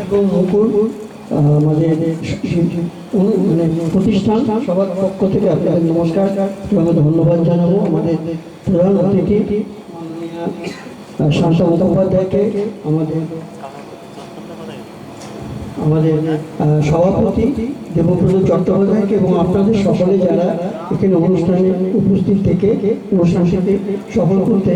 এবং মুকুল আমাদের মানে প্রতিষ্ঠান, সবার পক্ষ থেকে আপনাদের নমস্কার। এবং ধন্যবাদ জানাব আমাদের প্রধান অতিথি, শান্ত মুখোপাধ্যায়কে, আমাদের আমাদের সভাপতি দেবব্রত চট্টোপাধ্যায়কে এবং আপনাদের সকলে যারা এখানে অনুষ্ঠানে উপস্থিত থেকে অনুষ্ঠানটিতে সফল করতে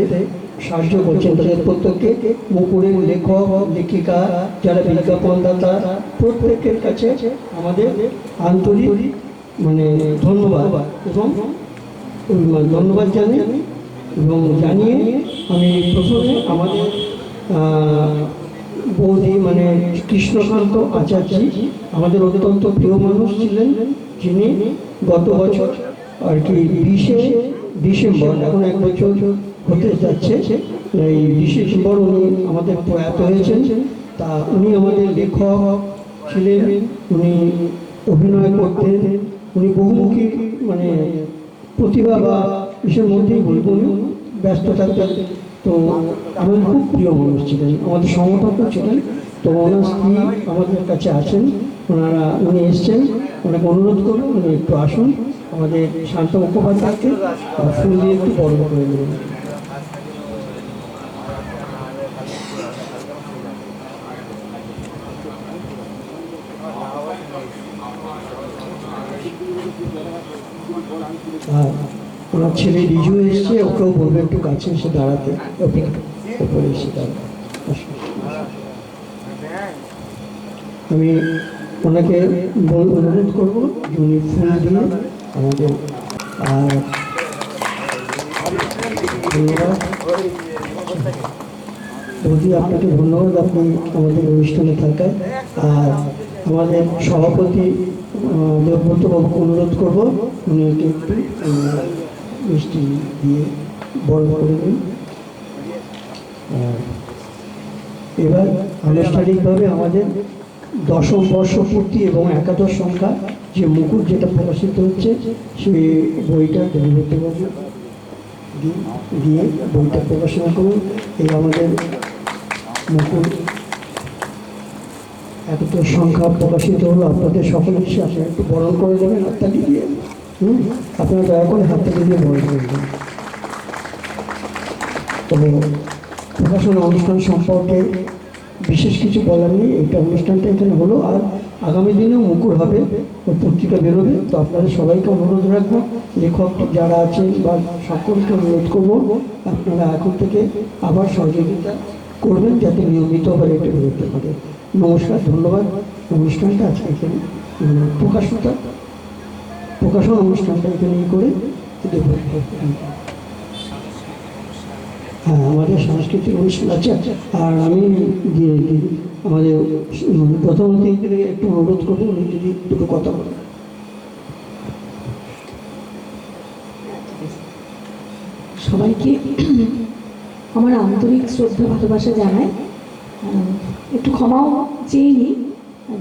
সাহায্য করছেন, তাদের প্রত্যেককে মুকুরের লেখক, লেখিকা, যারা বিজ্ঞাপনদাতা, প্রত্যেকের কাছে আমাদের আন্তরিক মানে ধন্যবাদ এবং ধন্যবাদ জানাই এবং জানিয়ে আমি প্রথমে আমাদের বৌদি মানে কৃষ্ণকান্ত আচার্যি, আমাদের অত্যন্ত প্রিয় মানুষ ছিলেন যিনি গত বছর আর কি বিশে ডিসেম্বর, এখন এক বছর হতে যাচ্ছে, এই ডিসেম্বর উনি আমাদের প্রয়াত হয়েছেন। তা উনি আমাদের লেখক ছিলেন, উনি অভিনয় করতেন, উনি বহুমুখী মানে প্রতিভা বা ইসের মধ্যেই বলব ব্যস্ত থাকতেন তো আমাদের খুব প্রিয় মানুষ ছিলেন। আমাদের সমর্থক ছিলেন। তো ওনার স্ত্রী আমাদের কাছে আছেন। ওনারা, উনি এসছেন। ওনাকে অনুরোধ করব উনি একটু আসুন। আমাদের শান্ত মুখোপাধ্যায়কে ফুল দিয়ে একটু বড় করে দেবেন আর ওনার ছেলে রিজু এসছে ওকেও বলবে একটু কাছে এসে দাঁড়াতে। ওপরে ওপরে এসে দাঁড়াতে। আমি ওনাকে বল অনুরোধ করব উনি ফুল দিয়ে আমাদের আর বৌদি আপনাকে ধন্যবাদ আপনি আমাদের অনুষ্ঠানে থাকায়। আর আমাদের সভাপতি আহ, দেবব্রত বাবুকে অনুরোধ করব উনি একটু মিষ্টি দিয়ে বড় দিন আর এবার আনুষ্ঠানিকভাবে আমাদের দশম বর্ষ পূর্তি এবং একাদশ সংখ্যা যে মুকুট যেটা প্রকাশিত হচ্ছে, সেই বইটা দেবব্রতবাবু দিয়ে বইটা প্রকাশনা করুন। এই আমাদের মুকুল এতটা সংখ্যা প্রকাশিত হলো। আপনাদের সকলের আপনারা একটু বরণ করে দেবেন হাততালি দিয়ে। আপনারা দয়া করে হাততালি দিয়ে বরণ করে দেবেন তো প্রকাশনা অনুষ্ঠান সম্পর্কে বিশেষ কিছু বলার নেই। এইটা অনুষ্ঠানটা এখানে হলো আর আগামী দিনেও মুকুর হবে ও পত্রিকা বেরোবে। তো আপনাদের সবাইকে অনুরোধ রাখব লেখক যারা আছেন বা সকলকে অনুরোধ করব আপনারা এখন থেকে আবার সহযোগিতা করবেন যাতে নিয়মিতভাবে এটা বেরোতে পারে। নমস্কার ধন্যবাদ। অনুষ্ঠানটা আজকে এখানে উম, প্রকাশটা প্রকাশনা অনুষ্ঠানটা এখানে করে হ্যাঁ। আমাদের সাংস্কৃতিক অনুষ্ঠান আছে। আর আমি যে আমাদের প্রথম থেকে একটু অনুরোধ করব, উনি যদি দুটো কথা বলেন। সবাইকে আমার আন্তরিক শ্রদ্ধা, ভালোবাসা জানায় একটু ক্ষমাও চেয়ে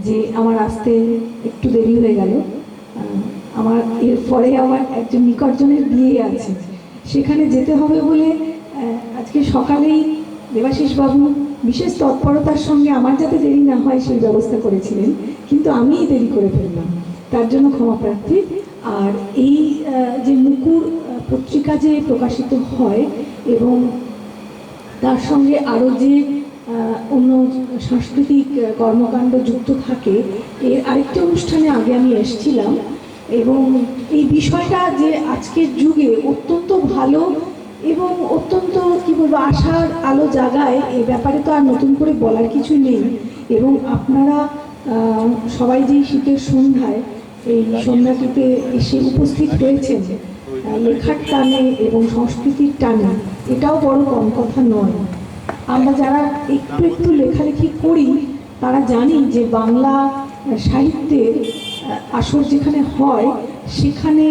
যে আমার আসতে একটু দেরি হয়ে গেল। আমার এর পরে আমার একজন নিকটজনের বিয়ে আছে। সেখানে যেতে হবে বলে আজকে সকালেই দেবাশিস বাবু বিশেষ তৎপরতার সঙ্গে আমার যাতে দেরি না হয় সেই ব্যবস্থা করেছিলেন, কিন্তু আমিই দেরি করে ফেললাম। তার জন্য ক্ষমা প্রার্থী। আর এই যে মুকুর পত্রিকা যে প্রকাশিত হয় এবং তার সঙ্গে আরও যে অন্য সাংস্কৃতিক কর্মকাণ্ড যুক্ত থাকে, এর আরেকটি অনুষ্ঠানে আগে আমি এসেছিলাম। এবং এই বিষয়টা যে আজকের যুগে অত্যন্ত ভালো এবং অত্যন্ত, কি বলব, আশার আলো জাগায় এ ব্যাপারে তো আর নতুন করে বলার কিছু নেই। এবং আপনারা সবাই যেই শীতের সন্ধ্যায় এই সন্ধ্যাটিতে এসে উপস্থিত হয়েছেন লেখার টানে এবং সংস্কৃতির টানে, এটাও বড় কম কথা নয়। আমরা যারা একটু একটু লেখালেখি করি, তারা জানি যে বাংলা সাহিত্যের আসর যেখানে হয়, সেখানে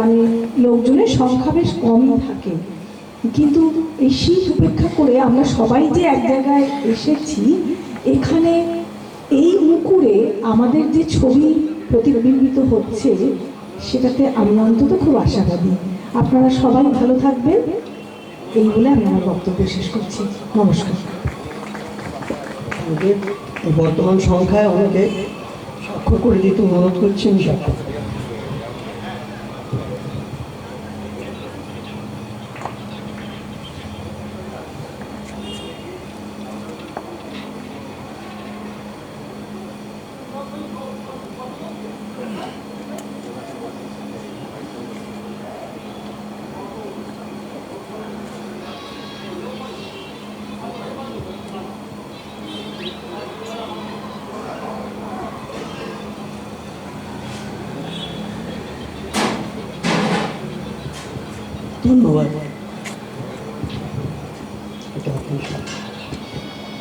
মানে লোকজনের সংখ্যা বেশ কমই থাকে। কিন্তু এই শীত উপেক্ষা করে আমরা সবাই যে এক জায়গায় এসেছি, এখানে এই মুকুরে আমাদের যে ছবি প্রতিবিম্বিত হচ্ছে, সেটাতে আমি অন্তত খুব আশাবাদী। আপনারা সবাই ভালো থাকবেন। এই বলে আমি আমার বক্তব্য শেষ করছি। নমস্কার। বর্তমান সংখ্যায় অনেকে স্বাক্ষর করে দিতে অনুরোধ করছি আমি স্বাক্ষর ধন্যবাদ।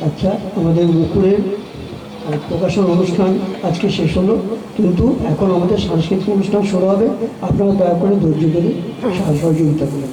আচ্ছা আমাদের মুকুরের প্রকাশন অনুষ্ঠান আজকে শেষ হলো, কিন্তু এখন আমাদের সাংস্কৃতিক অনুষ্ঠান শুরু হবে। আপনারা দয়া করে ধৈর্য ধরে সহযোগিতা করুন।